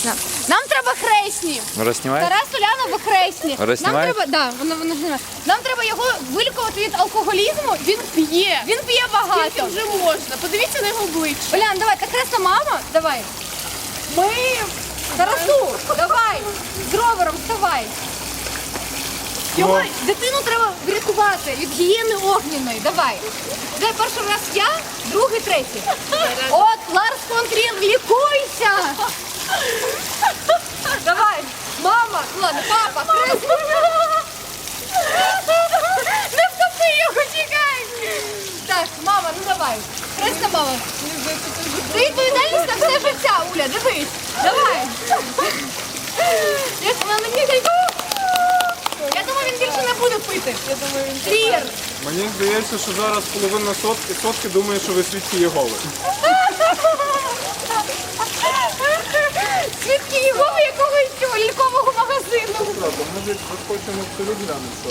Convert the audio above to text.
точно. Нам треба хресні. Розснімай? Тарас Уляна ви хресні. Нам треба, да, воно, воно знімає. Нам треба його вилікувати від алкоголізму. Він п'є. Він п'є багато. Скільки вже можна? Подивіться на його обличчя. Улян, давай, та хресна мама, давай. Ми. Тарасу, давай. З ровером вставай. Його дитину треба врятувати від гієни огняної. Давай. Де перший раз я, другий, третій. От, Ларс фон Трін, лікуйся! Давай, мама, ладно, папа, хрест. Не втопи його, чекай! Так, мама, ну давай. Хресна мама. Ти відповідальність на все життя, Уля, дивись. Давай. Як вона мені Я думаю, він більше не буде пити. Я думаю, він Трір. Мені здається, що зараз половина сотки, сотки думає, що ви свідки Єгови. 너무 사실 갖고 있던 목소리라면서